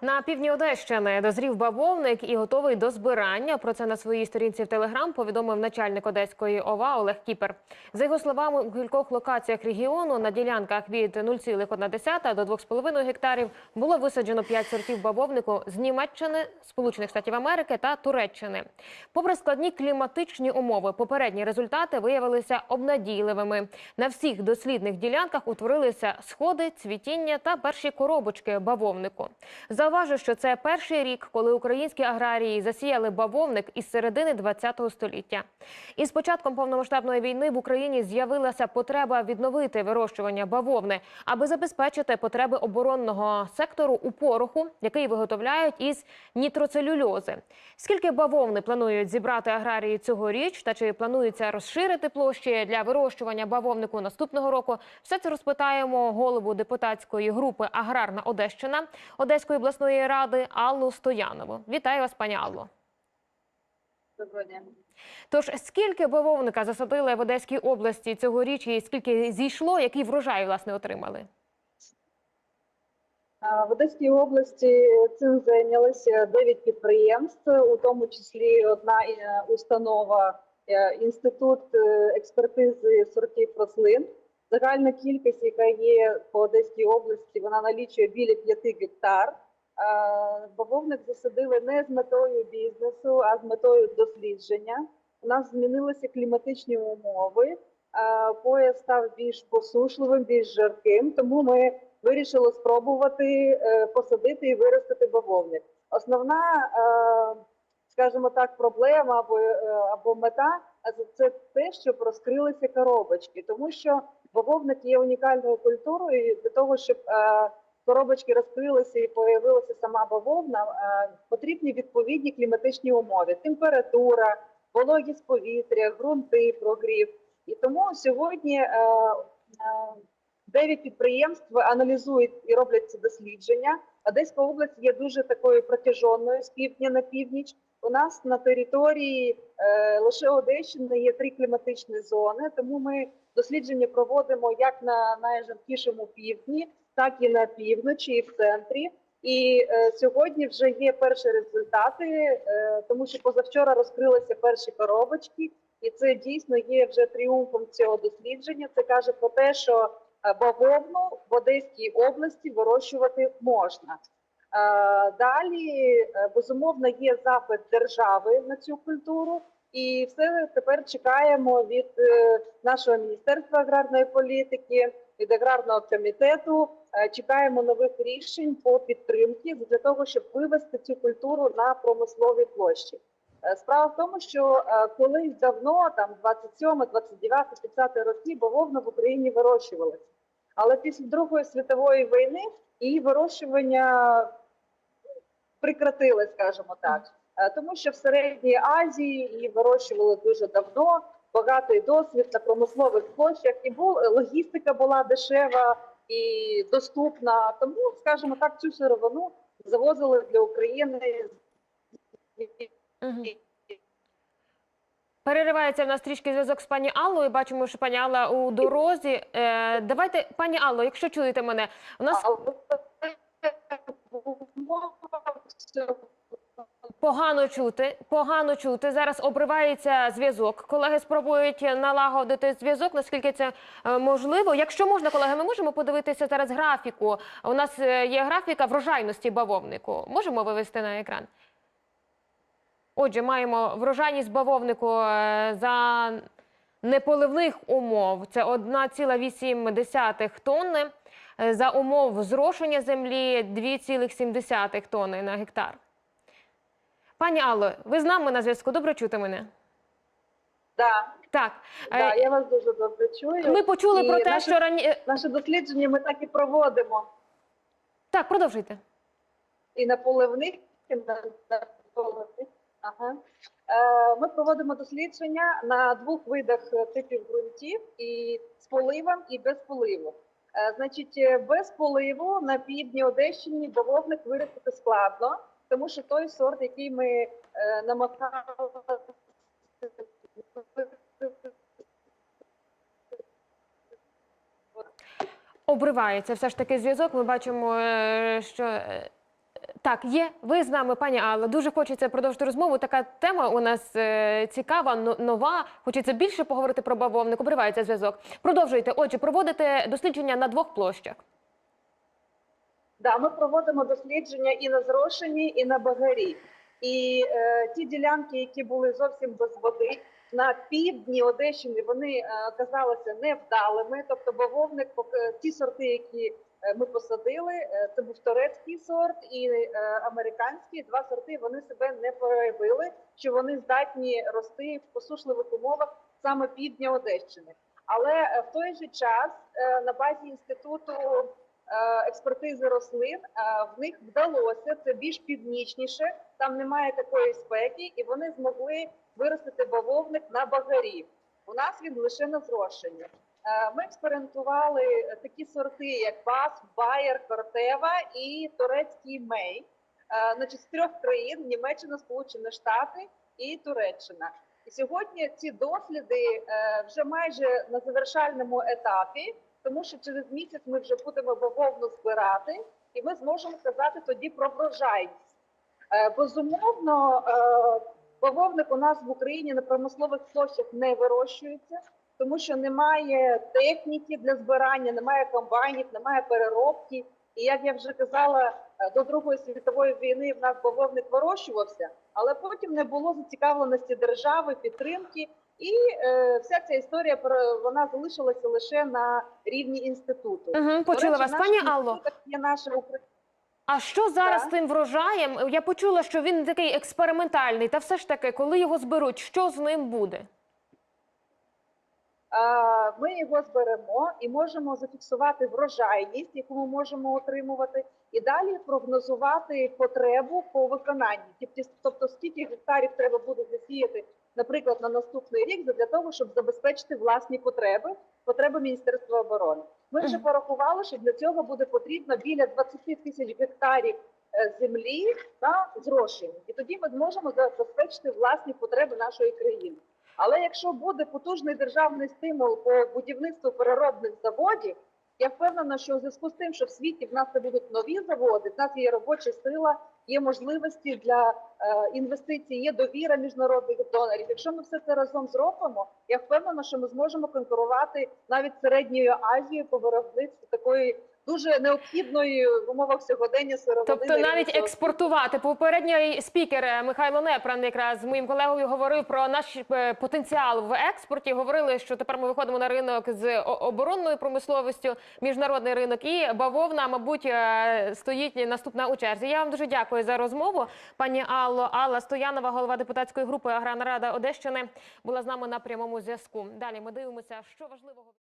На півдні Одещини дозрів бавовник і готовий до збирання. Про це на своїй сторінці в Телеграм повідомив начальник Одеської ОВА Олег Кіпер. За його словами, у кількох локаціях регіону на ділянках від 0,1 до 2,5 гектарів було висаджено 5 сортів бавовнику з Німеччини, Сполучених Штатів Америки та Туреччини. Попри складні кліматичні умови, попередні результати виявилися обнадійливими. На всіх дослідних ділянках утворилися сходи, цвітіння та перші коробочки бавовнику. Зауважу, що це перший рік, коли українські аграрії засіяли бавовник із середини ХХ століття. Із початком повномасштабної війни в Україні з'явилася потреба відновити вирощування бавовни, аби забезпечити потреби оборонного сектору у пороху, який виготовляють із нітроцелюльози. Скільки бавовни планують зібрати аграрії цьогоріч, та чи планується розширити площі для вирощування бавовнику наступного року? Все це розпитаємо голову депутатської групи Аграрна Одещина Одеської обласної ради Аллу Стоянову. Вітаю вас, пані Алло. Доброго дня. Тож скільки бавовника засадили в Одеській області цьогоріч, і скільки зійшло, який врожай власне отримали? В Одеській області цим зайнялися 9 підприємств, у тому числі одна е, установа е, інститут е, експертизи сортів рослин. Загальна кількість, яка є по Одеській області, вона налічує біля 5 гектар. Бавовник засадили не з метою бізнесу, а з метою дослідження. У нас змінилися кліматичні умови. Пояс став більш посушливим, більш жарким, тому ми вирішили спробувати е, посадити і виростити бавовник. Основна, е, скажімо так, проблема або, е, або мета це- те, щоб розкрилися коробочки, тому що бавовник є унікальною культурою. Для того, щоб коробочки розкрилися і появилася сама бавовна, е, потрібні відповідні кліматичні умови: температура, вологість повітря, ґрунти, прогрів. І тому сьогодні. е, е, Дев'ять підприємств аналізують і роблять ці дослідження. Одеська область є дуже такою протяжною з півдня на північ. У нас на території лише Одещини є три кліматичні зони, тому ми дослідження проводимо як на найжаркішому півдні, так і на півночі, і в центрі. І е, сьогодні вже є перші результати, е, тому що позавчора розкрилися перші коробочки, і це дійсно є вже тріумфом цього дослідження. Це каже про те, що е, бавовну в Одеській області вирощувати можна. Е, Далі, е, безумовно, є запит держави на цю культуру, і все тепер чекаємо від е, нашого міністерства аграрної політики, від аграрного комітету. Е, Чекаємо нових рішень по підтримці для того, щоб вивести цю культуру на промислові площі. Е, Справа в тому, що е, колись давно, там 27, 29, 30 роки, бавовна в Україні вирощувалася. Але після Другої світової війни її вирощування прекратили, скажімо так. Тому що в Середній Азії її вирощували дуже давно, багатий досвід на промислових площах, і був, логістика була дешева і доступна. Тому, скажімо так, цю сировину завозили для України. Угу. Переривається в нас трішки зв'язок з пані Аллою. Бачимо, що пані Алла у дорозі. Е, давайте, пані Алло, якщо чуєте мене, у нас погано чути. Погано чути. Зараз обривається зв'язок. Колеги спробують налагодити зв'язок, наскільки це е, можливо. Якщо можна, колеги, ми можемо подивитися зараз графіку. У нас е, є графіка врожайності бавовнику. Можемо вивести на екран? Отже, маємо врожайність бавовнику е, за неполивних умов. Це 1,8 тонни. За умов зрошення землі 2,7 тонни на гектар. Пані Алло, ви з нами на зв'язку? Добре чути мене? Да, Так. да, Е, я вас дуже добре чую. Ми почули І про те, наше- що рані... Наше дослідження ми так і проводимо. Так, продовжуйте. і на поливних, і на, на поливних. Ага. Е, ми проводимо дослідження на двох видах е, типів ґрунтів і з поливом і без поливу. Е, значить, е, без поливу на півдні Одещині бавовник виростити складно, тому що той сорт, який ми е, намагалися Обривається все ж таки зв'язок. Ми бачимо, е, що е, Так, є. Ви з нами, пані Алла. Дуже хочеться продовжити розмову. Така тема у нас цікава, но- нова. Хочеться більше поговорити про бавовник. Обривається зв'язок. Продовжуйте. Отже, проводите дослідження на двох площах. Да, ми проводимо дослідження і на зрошенні, і на багарі. І е, ті ділянки, які були зовсім без води на півдні Одещини, вони е, невдалими. Тобто, бавовник, пок- ті сорти, які е, ми посадили, е, це був турецький сорт і е, американський. Два сорти вони себе не проявили, що вони здатні рости в посушливих умовах саме півдня Одещини. Але е, в той же час е, на базі інституту е, експертизи рослин, е, в них вдалося це більш північніше, там немає такої спеки, і вони змогли виростити бавовник на багарі. У нас він лише на зрошенні. Е, Ми експериментували е, такі сорти, як Бас, Байер, Кортева і турецький мей. Е, Значить, з трьох країн: Німеччина, Сполучені Штати і Туреччина. І сьогодні ці досліди е, вже майже на завершальному етапі тому що через місяць ми вже будемо бавовну збирати, і ми зможемо сказати тоді про врожайність. Е, Безумовно, е, бавовник у нас в Україні на промислових площах не вирощується, тому що немає техніки для збирання, немає комбайнів, немає переробки. І як я вже казала, е, до Другої світової війни в нас бавовник вирощувався, але потім не було зацікавленості держави, підтримки. І е, вся ця історія про вона залишилася лише на рівні інституту. Угу, почула речі, вас, пані Алло. Є наша А що зараз з тим врожаєм? Я почула, що він такий експериментальний. Та все ж таки, коли його зберуть, що з ним буде? Ми його зберемо і можемо зафіксувати врожайність, яку ми можемо отримувати, і далі прогнозувати потребу по виконанні. Тобто, тобто скільки гектарів треба буде засіяти, наприклад, на наступний рік, для того, щоб забезпечити власні потреби, потреби Міністерства оборони. Ми вже порахували, що для цього буде потрібно біля 20 тисяч гектарів е, землі та зрошень, і тоді ми зможемо забезпечити власні потреби нашої країни. Але якщо буде потужний державний стимул по будівництву переробних заводів, я впевнена, що у зв'язку з тим, що в світі в нас будуть нові заводи, в нас є робоча сила, є можливості для е, інвестицій, є довіра міжнародних донорів. Якщо ми все це разом зробимо, я впевнена, що ми зможемо конкурувати навіть середньою Азією по виробництву такої дуже необхідної в умовах сьогодення сировини. Тобто навіть цього експортувати. Попередній спікер е, Михайло Непран якраз з моїм колегою говорив про наш е, потенціал в експорті. Говорили, що тепер ми виходимо на ринок з оборонною промисловістю, міжнародний ринок і бавовна, мабуть, е, стоїть наступна у черзі. Я вам дуже дякую за розмову. Пані Алло, Алла Стоянова, голова депутатської групи Аграрна Рада Одещини, була з нами на прямому зв'язку. Далі ми дивимося, що важливого.